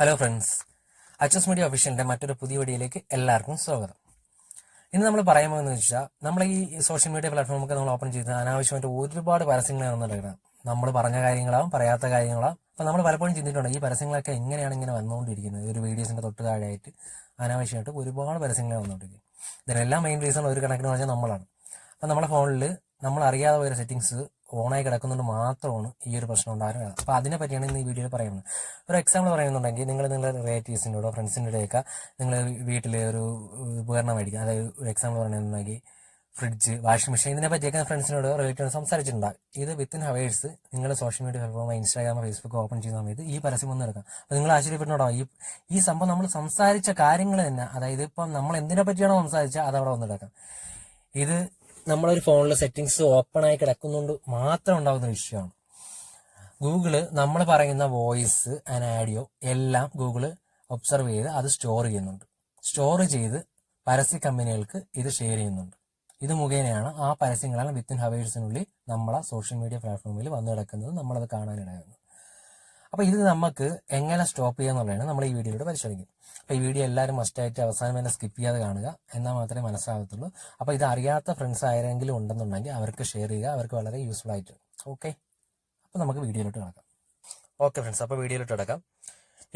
Hello friends Achus media ഒഫീഷ്യലിന്റെ മറ്റൊരു പുതിയ വീഡിയോയിലേക്ക് എല്ലാവർക്കും സ്വാഗതം. ഇന്ന് നമ്മൾ പറയാൻ പോകുന്നത് വെച്ചാൽ നമ്മൾ ഈ സോഷ്യൽ മീഡിയ പ്ലാറ്റ്ഫോമൊക്കെ നമ്മൾ ഓപ്പൺ ചെയ്ത് അനാവശ്യമായിട്ട് ഒരുപാട് പരസ്യങ്ങളാണ് നടക്കുന്നത് നമ്മൾ പറഞ്ഞ കാര്യങ്ങളാവും പറയാത്ത കാര്യങ്ങളാവും. അപ്പം നമ്മൾ പലപ്പോഴും ചിന്തിച്ചിട്ടുണ്ട് ഈ പരസ്യങ്ങളൊക്കെ എങ്ങനെയാണ് ഇങ്ങനെ വന്നുകൊണ്ടിരിക്കുന്നത്? ഒരു വീഡിയോസിന്റെ തൊട്ട് താഴെയായിട്ട് അനാവശ്യമായിട്ട് ഒരുപാട് പരസ്യങ്ങൾ വന്നുകൊണ്ടിരിക്കും ഇതിനെല്ലാം മെയിൻ റീസൺ ഒരു കണക്കിന് പറഞ്ഞാൽ നമ്മളാണ്. അപ്പോൾ നമ്മുടെ ഫോണിൽ നമ്മൾ അറിയാതെ പോയ സെറ്റിങ്സ് ഓണായി കിടക്കുന്നതുകൊണ്ട് മാത്രമാണ് ഈ ഒരു പ്രശ്നം ഉണ്ടാകുന്നത്. അപ്പോൾ അതിനെ പറ്റിയാണ് ഇന്ന് ഈ വീഡിയോയിൽ പറയുന്നത്. ഒരു എക്സാമ്പിൾ പറയുന്നുണ്ടെങ്കിൽ നിങ്ങൾ നിങ്ങളുടെ റിലേറ്റീവ്സിന്റെയോ ഫ്രണ്ട്സിന്റെ ഒക്കെ നിങ്ങൾ വീട്ടിലെ ഒരു ഉപകരണം മേടിക്കുക. അതായത് ഒരു എക്സാമ്പിൾ പറയുന്നുണ്ടെങ്കിൽ ഫ്രിഡ്ജ് വാഷിംഗ് മെഷീൻ ഇതിനെ പറ്റിയൊക്കെ ഫ്രണ്ട്സിനോട് റിലേറ്റീവ് സംസാരിച്ചിട്ടുണ്ടാകും. ഇത് വിത്തിൻ ഹവേഴ്സ് നിങ്ങൾ social media platform Instagram Facebook open ചെയ്യുന്ന സമയത്ത് ഈ പരസ്യം ഒന്നും എടുക്കാം അപ്പോൾ നിങ്ങൾ ആശ്ചര്യപ്പെട്ടുണ്ടോ ഈ ഈ സംഭവം നമ്മൾ സംസാരിച്ച കാര്യങ്ങൾ തന്നെ അതായത് ഇപ്പം നമ്മൾ എന്തിനെ പറ്റിയാണോ സംസാരിച്ചാൽ അത് അവിടെ വന്ന് എടുക്കാം ഇത് നമ്മളൊരു ഫോണിലെ സെറ്റിങ്സ് ഓപ്പൺ ആയി കിടക്കുന്നുണ്ട് മാത്രം ഉണ്ടാകുന്ന വിഷയമാണ് ഗൂഗിൾ നമ്മൾ പറയുന്ന വോയിസ് ആൻഡ് ആഡിയോ എല്ലാം ഗൂഗിൾ ഒബ്സർവ് ചെയ്ത് അത് സ്റ്റോർ ചെയ്യുന്നുണ്ട്. സ്റ്റോർ ചെയ്ത് പരസ്യ കമ്പനികൾക്ക് ഇത് ഷെയർ ചെയ്യുന്നുണ്ട്. ഇത് മുഖേനയാണ് ആ പരസ്യങ്ങളാണ് വിത്തിൻ ഹവേഴ്സിനുള്ളിൽ നമ്മളെ സോഷ്യൽ മീഡിയ പ്ലാറ്റ്ഫോമിൽ വന്നു കിടക്കുന്നത് നമ്മളത് കാണാനിടയാകുന്നത് അപ്പോൾ ഇത് നമുക്ക് എങ്ങനെ സ്റ്റോപ്പ് ചെയ്യാന്നുള്ളതാണ് നമ്മൾ ഈ വീഡിയോയിലൂടെ പരിശോധിക്കും അപ്പോൾ ഈ വീഡിയോ എല്ലാവരും മസ്റ്റായിട്ട് അവസാനം തന്നെ സ്കിപ്പ് ചെയ്യാതെ കാണുക. എന്നാൽ മാത്രമേ മനസ്സിലാകത്തുള്ളൂ. അപ്പോൾ ഇത് അറിയാത്ത ഫ്രണ്ട്സ് ആരെങ്കിലും ഉണ്ടെന്നുണ്ടെങ്കിൽ അവർക്ക് ഷെയർ ചെയ്യുക. അവർക്ക് വളരെ യൂസ്ഫുൾ ആയിട്ട്. ഓക്കെ അപ്പോൾ നമുക്ക് വീഡിയോയിലോട്ട് കിടക്കാം. ഓക്കെ ഫ്രണ്ട്സ് അപ്പോൾ വീഡിയോയിലോട്ട് കിടക്കാം.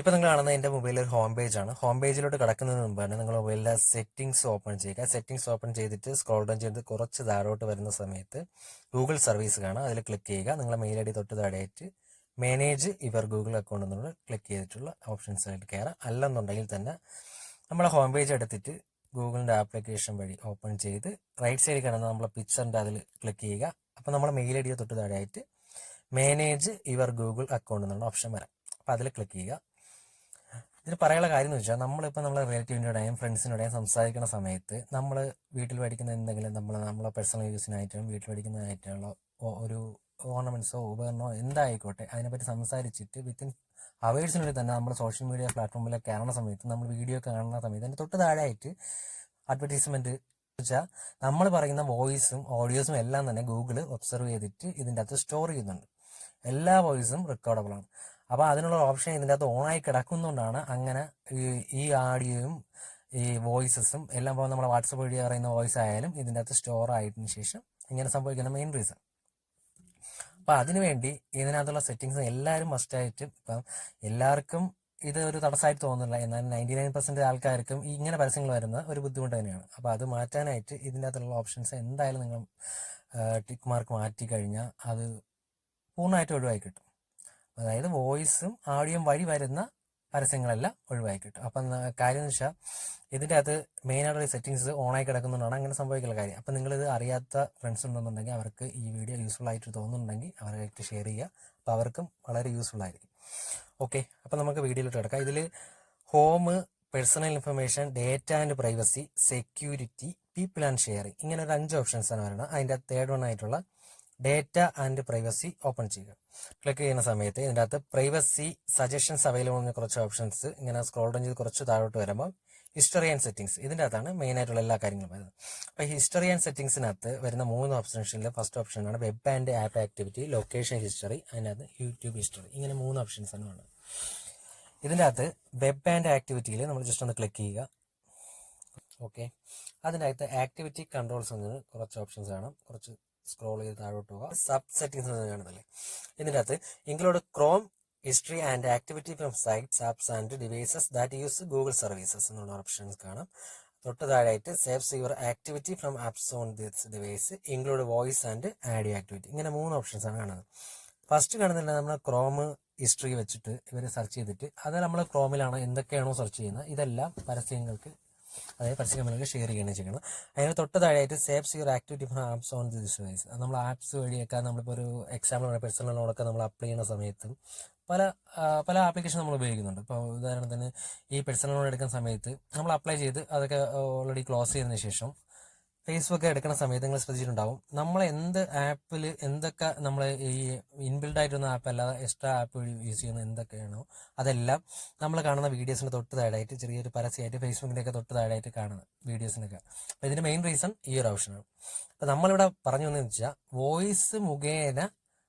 ഇപ്പോൾ നിങ്ങൾ കാണുന്നത് എന്റെ മൊബൈലിൽ ഒരു ഹോം പേജ് ആണ്. ഹോം പേജിലോട്ട് കിടക്കുന്നതിന് മുമ്പ് തന്നെ നിങ്ങൾ മൊബൈലിലെ സെറ്റിംഗ്സ് ഓപ്പൺ ചെയ്യുക. സെറ്റിംഗ്സ് ഓപ്പൺ ചെയ്തിട്ട് സ്ക്രോൾ ഡൗൺ ചെയ്ത് കുറച്ച് താഴോട്ട് വരുന്ന സമയത്ത് ഗൂഗിൾ സർവീസ് കാണാം അതിൽ ക്ലിക്ക് ചെയ്യുക. നിങ്ങളുടെ മെയിൽ ഐ ഡി തൊട്ട് താഴെയായിട്ട് മാനേജ് യുവർ ഗൂഗിൾ അക്കൗണ്ട് എന്നുള്ള ക്ലിക്ക് ചെയ്തിട്ടുള്ള ഓപ്ഷൻസിലായിട്ട് കയറാം അല്ലെന്നുണ്ടെങ്കിൽ തന്നെ നമ്മളെ ഹോം പേജ് എടുത്തിട്ട് ഗൂഗിളിന്റെ ആപ്ലിക്കേഷൻ വഴി ഓപ്പൺ ചെയ്ത് റൈറ്റ് സൈഡിൽ കിടന്ന് നമ്മളെ പിക്ചറിന്റെ അതിൽ ക്ലിക്ക് ചെയ്യുക. അപ്പോൾ നമ്മൾ മെയിൽ ഐ ഡി തൊട്ട് താഴെയായിട്ട് മാനേജ് യുവർ ഗൂഗിൾ അക്കൗണ്ട് എന്നുള്ള ഓപ്ഷൻ വരാം. അപ്പോൾ അതിൽ ക്ലിക്ക് ചെയ്യുക. ഇതിൽ പറയാനുള്ള കാര്യം എന്ന് വെച്ചാൽ നമ്മളിപ്പോൾ നമ്മളെ റിലേറ്റീവിന്റെയും ഫ്രണ്ട്സിനോടെയും സംസാരിക്കുന്ന സമയത്ത് നമ്മൾ വീട്ടിൽ പഠിക്കുന്ന എന്തെങ്കിലും നമ്മൾ നമ്മളെ പേഴ്സണൽ യൂസിനായിട്ടും വീട്ടിൽ പഠിക്കുന്നതായിട്ടുള്ള ഒ- ഒരു ഓർണമെന്റ്സോ ഉപകരണമോ എന്തായിക്കോട്ടെ അതിനെപ്പറ്റി സംസാരിച്ചിട്ട് വിത്തിൻ അവേഴ്സിനുള്ളിൽ തന്നെ നമ്മൾ സോഷ്യൽ മീഡിയ പ്ലാറ്റ്ഫോമിലെ കയറുന്ന സമയത്ത് നമ്മൾ വീഡിയോ കാണുന്ന സമയത്ത് അതിന്റെ തൊട്ട് താഴെയായിട്ട് അഡ്വർടൈസ്മെന്റ് വെച്ചാൽ നമ്മൾ പറയുന്ന വോയിസും ഓഡിയോസും എല്ലാം തന്നെ ഗൂഗിൾ ഒബ്സർവ് ചെയ്തിട്ട് ഇതിന്റെ അകത്ത് സ്റ്റോർ ചെയ്യുന്നുണ്ട്. എല്ലാ വോയിസും റെക്കോർഡബിൾ ആണ്. അപ്പോൾ അതിനുള്ള ഓപ്ഷൻ ഇതിന്റെ അകത്ത് ഓണായി കിടക്കുന്നതുകൊണ്ടാണ് അങ്ങനെ ഈ- ആഡിയോയും ഈ വോയിസസും എല്ലാം ഇപ്പോൾ നമ്മുടെ വാട്സപ്പ് വഴി പറയുന്ന വോയിസ് ആയാലും ഇതിന്റെ അകത്ത് സ്റ്റോർ ആയതിനു ശേഷം ഇങ്ങനെ സംഭവിക്കുന്ന മെയിൻ റീസൺ അപ്പം അതിനുവേണ്ടി ഇതിനകത്തുള്ള സെറ്റിങ്സ് എല്ലാവരും മസ്റ്റായിട്ട് ഇപ്പം എല്ലാവർക്കും ഇത് ഒരു തടസ്സമായിട്ട് തോന്നുന്നില്ല. എന്നാൽ നയന്റി നയൻ പെർസെന്റ് ആൾക്കാർക്കും ഇങ്ങനെ പരസ്യങ്ങൾ വരുന്നത് ഒരു ബുദ്ധിമുട്ട് തന്നെയാണ്. അപ്പോൾ അത് മാറ്റാനായിട്ട് ഇതിന്റെ അകത്തുള്ള ഓപ്ഷൻസ് എന്തായാലും നിങ്ങൾ ടിക്ക് മാർക്ക് മാറ്റി കഴിഞ്ഞാൽ അത് പൂർണമായിട്ട് ഒഴിവായി കിട്ടും. അതായത് വോയിസും ആഡിയോയും വഴി വരുന്ന പരസ്യങ്ങളെല്ലാം ഒഴിവായി കിട്ടും. അപ്പം കാര്യം എന്ന് വെച്ചാൽ ഇതിന്റെ അകത്ത് മെയിനായിട്ടുള്ള സെറ്റിങ്സ് ഓണായി കിടക്കുന്നതാണ് അങ്ങനെ സംഭവിക്കുന്ന കാര്യം. അപ്പം നിങ്ങളിത് അറിയാത്ത ഫ്രണ്ട്സ് ഉണ്ടെന്നുണ്ടെങ്കിൽ അവർക്ക് ഈ വീഡിയോ യൂസ്ഫുൾ ആയിട്ട് തോന്നുന്നുണ്ടെങ്കിൽ അവരായിട്ട് ഷെയർ ചെയ്യുക. അപ്പോൾ അവർക്കും വളരെ യൂസ്ഫുൾ ആയിരിക്കും. ഓക്കെ അപ്പം നമുക്ക് വീഡിയോയിലോട്ട് കിടക്കാം. ഇതിൽ home personal information data and privacy security people and sharing ഇങ്ങനെ ഒരു അഞ്ച് ഓപ്ഷൻസ് ആണ് വരുന്നത് അതിന്റെ തേർഡ് വൺ ആയിട്ടുള്ള ഡേറ്റ ആൻഡ് പ്രൈവസി ഓപ്പൺ ചെയ്യുക. ക്ലിക്ക് ചെയ്യുന്ന സമയത്ത് ഇതിന്റെ അകത്ത് പ്രൈവസി സജഷൻസ് അവൈലബിൾ എന്ന കുറച്ച് ഓപ്ഷൻസ് ഇങ്ങനെ സ്ക്രോൾ ഡൗൺ ചെയ്ത് കുറച്ച് താഴോട്ട് വരുമ്പോൾ ഹിസ്റ്ററി ആൻഡ് സെറ്റിംഗ്സ് ഇതിന്റെ അകത്താണ് മെയിൻ ആയിട്ടുള്ള എല്ലാ കാര്യങ്ങളും വരുന്നത്. അപ്പോൾ ഹിസ്റ്ററി ആൻഡ് സെറ്റിംഗ്സിനകത്ത് വരുന്ന മൂന്ന് ഓപ്ഷൻസിൽ ഫസ്റ്റ് ഓപ്ഷൻ ആണ് web and app activity location history അതിനകത്ത് യൂട്യൂബ് ഹിസ്റ്ററി ഇങ്ങനെ മൂന്ന് ഓപ്ഷൻസ് ആണ് വേണ്ടത്. ഇതിന്റെ അകത്ത് വെബ് ആൻഡ് ആക്ടിവിറ്റിയിൽ നമ്മൾ ജസ്റ്റ് ഒന്ന് ക്ലിക്ക് ചെയ്യുക. ഓക്കെ അതിന്റെ അകത്ത് ആക്ടിവിറ്റി കൺട്രോൾസ് എന്നത് കുറച്ച് ഓപ്ഷൻസ് കാണാം കുറച്ച് സ്ക്രോൾ ചെയ്ത് താഴോട്ട് പോവുക സബ് സെറ്റിംഗ്സ് എന്ന് കാണുന്നില്ലേ? ഇതിന്റെ അകത്ത് include Chrome history and activity from sites apps and devices that use Google services എന്നുള്ള ഓപ്ഷൻസ് കാണാം. തൊട്ട് താഴെയായിട്ട് saves your activity from apps on this device include voice and audio activity ഇങ്ങനെ മൂന്ന് ഓപ്ഷൻസ് ആണ് കാണുന്നത്. ഫസ്റ്റ് കാണുന്നില്ല നമ്മൾ ക്രോം ഹിസ്റ്ററി വെച്ചിട്ട് ഇവർ സെർച്ച് ചെയ്തിട്ട്. അത് നമ്മൾ ക്രോമിലാണ് എന്തൊക്കെയാണോ സെർച്ച് ചെയ്യുന്നത്? ഇതെല്ലാം പരസ്യങ്ങൾക്ക് അതായത് പരസ്യങ്ങൾക്ക് ഷെയർ ചെയ്യുകയാണ് ചെയ്യണം അതിന് തൊട്ട് താഴെയായിട്ട് saves your activity for apps on the device നമ്മൾ ആപ്സ് വഴിയൊക്കെ നമ്മളിപ്പോൾ ഒരു എക്സാമ്പിൾ പേഴ്സണൽ ലോണൊക്കെ നമ്മൾ അപ്ലൈ ചെയ്യുന്ന സമയത്ത് പല പല ആപ്ലിക്കേഷൻ നമ്മൾ ഉപയോഗിക്കുന്നുണ്ട്. ഇപ്പോൾ ഉദാഹരണത്തിന് ഈ പേഴ്സണൽ ലോൺ എടുക്കുന്ന സമയത്ത് നമ്മൾ അപ്ലൈ ചെയ്ത് അതൊക്കെ ഓൾറെഡി ക്ലോസ് ചെയ്തതിന് ശേഷം ഫേസ്ബുക്ക് എടുക്കുന്ന സമയത്ത് നിങ്ങൾ ശ്രദ്ധിച്ചിട്ടുണ്ടാവും. നമ്മൾ എന്ത് ആപ്പിൽ എന്തൊക്കെ നമ്മൾ ഈ ഇൻബിൽഡ് ആയിട്ടുള്ള ആപ്പ് അല്ലാതെ എക്സ്ട്രാ ആപ്പ് യൂസ് ചെയ്യുന്ന എന്തൊക്കെയാണോ അതെല്ലാം നമ്മൾ കാണുന്ന വീഡിയോസിന് തൊട്ട് താഴെയായിട്ട് ചെറിയൊരു പരസ്യമായിട്ട് ഫേസ്ബുക്കിന്റെയൊക്കെ തൊട്ട് താഴെയായിട്ട് കാണുന്നത് വീഡിയോസിനൊക്കെ അപ്പോൾ ഇതിന്റെ മെയിൻ റീസൺ ഈ ഒരു ഓപ്ഷനാണ് അപ്പോൾ നമ്മളിവിടെ പറഞ്ഞു വന്നതെന്ന് വെച്ചാൽ വോയിസ് മുഖേന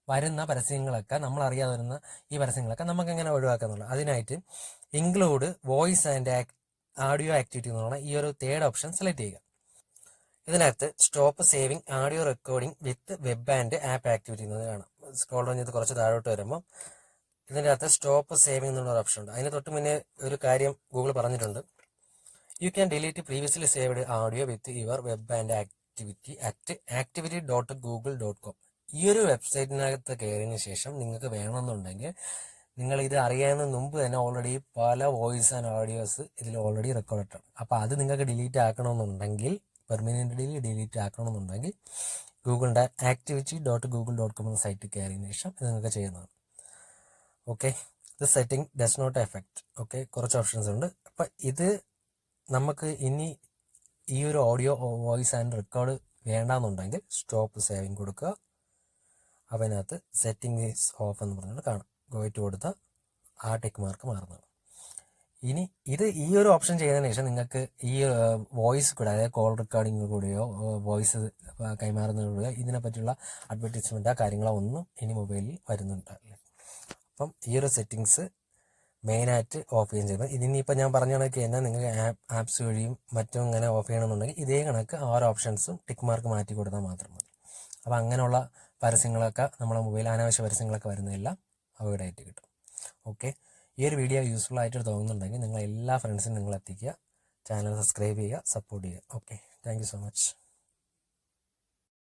വരുന്ന പരസ്യങ്ങളൊക്കെ നമ്മൾ അറിയാതെ വരുന്ന ഈ പരസ്യങ്ങളൊക്കെ നമുക്ക് എങ്ങനെ ഒഴിവാക്കാന്നുള്ളത് അതിനായിട്ട് include voice and act audio activity എന്ന് പറഞ്ഞാൽ ഈ ഒരു തേർഡ് ഓപ്ഷൻ സെലക്ട് ചെയ്യുക. ഇതിനകത്ത് stop saving audio recording with web and app activity എന്നത് കാണാം. സ്ക്രോൾ ചെയ്ത് കുറച്ച് താഴോട്ട് വരുമ്പോൾ ഇതിന്റെ അകത്ത് സ്റ്റോപ്പ് സേവിങ് എന്നുള്ള ഒരു ഓപ്ഷൻ ഉണ്ട് അതിന് തൊട്ട് മുന്നേ ഒരു കാര്യം ഗൂഗിൾ പറഞ്ഞിട്ടുണ്ട്. You can delete previously saved audio with your web and activity at activity dot Google dot com ഈ ഒരു വെബ്സൈറ്റിനകത്ത് കയറിയതിന് ശേഷം നിങ്ങൾക്ക് വേണമെന്നുണ്ടെങ്കിൽ നിങ്ങൾ ഇത് അറിയാവുന്ന മുമ്പ് തന്നെ ഓൾറെഡി പല വോയിസ് ആൻഡ് ഓഡിയോസ് ഇതിൽ ഓൾറെഡി റെക്കോർഡ് ആണ്. അപ്പോൾ അത് നിങ്ങൾക്ക് ഡിലീറ്റ് ആക്കണമെന്നുണ്ടെങ്കിൽ പെർമനന്റ്ലി ഡിലീറ്റ് ആക്കണമെന്നുണ്ടെങ്കിൽ ഗൂഗിളിന്റെ activity dot Google dot com എന്ന സൈറ്റിൽ കയറിയതിന് ശേഷം ഇത് നിങ്ങൾക്ക് ചെയ്യുന്നതാണ്. ഓക്കെ ഇത് setting does not effect okay കുറച്ച് ഓപ്ഷൻസ് ഉണ്ട്. അപ്പം ഇത് നമുക്ക് ഇനി ഈ ഒരു ഓഡിയോ വോയിസ് ആൻഡ് റെക്കോർഡ് വേണ്ടാന്നുണ്ടെങ്കിൽ സ്റ്റോപ്പ് സേവിങ് കൊടുക്കുക. അതിനകത്ത് സെറ്റിംഗ് ഈസ് ഓഫ് എന്ന് പറഞ്ഞിട്ട് കാണാം. ഗോയിറ്റ് കൊടുത്താൽ ആ ടെക് മാർക്ക് മാറുന്നതാണ്. ഇനി ഇത് ഈ ഒരു ഓപ്ഷൻ ചെയ്തതിന് ശേഷം നിങ്ങൾക്ക് ഈ വോയിസ് കൂടെ അതായത് കോൾ റെക്കോർഡിംഗ് കൂടെയോ വോയിസ് കൈമാറുന്നതിലൂടെ ഇതിനെ പറ്റിയുള്ള അഡ്വർടൈസ്മെന്റോ കാര്യങ്ങളോ ഒന്നും ഇനി മൊബൈലിൽ വരുന്നുണ്ടാവില്ല അപ്പം ഈ ഒരു സെറ്റിങ്സ് മെയിനായിട്ട് ഓഫ് ചെയ്യാൻ ചെയ്യുന്നത്. ഇതിനിപ്പോൾ ഞാൻ പറഞ്ഞ കണക്ക് തന്നെ ആപ്പ് ആപ്സ് വഴിയും മറ്റും ഇങ്ങനെ ഓഫ് ചെയ്യണമെന്നുണ്ടെങ്കിൽ ഇതേ കണക്ക് ആ ഒരു ഓപ്ഷൻസും ടിക്ക് മാർക്ക് മാറ്റി കൊടുത്താൽ മാത്രം മതി. അപ്പോൾ അങ്ങനെയുള്ള പരസ്യങ്ങളൊക്കെ നമ്മുടെ മൊബൈൽ അനാവശ്യ പരസ്യങ്ങളൊക്കെ വരുന്നതെല്ലാം അവോയ്ഡ് ആയിട്ട് കിട്ടും. ഓക്കെ ഈ ഒരു വീഡിയോ യൂസ്ഫുൾ ആയിട്ട് തോന്നുന്നുണ്ടെങ്കിൽ നിങ്ങൾ എല്ലാ ഫ്രണ്ട്സിനും നിങ്ങൾ എത്തിക്കുക ചാനൽ സബ്സ്ക്രൈബ് ചെയ്യുക സപ്പോർട്ട് ചെയ്യുക. Okay thank so much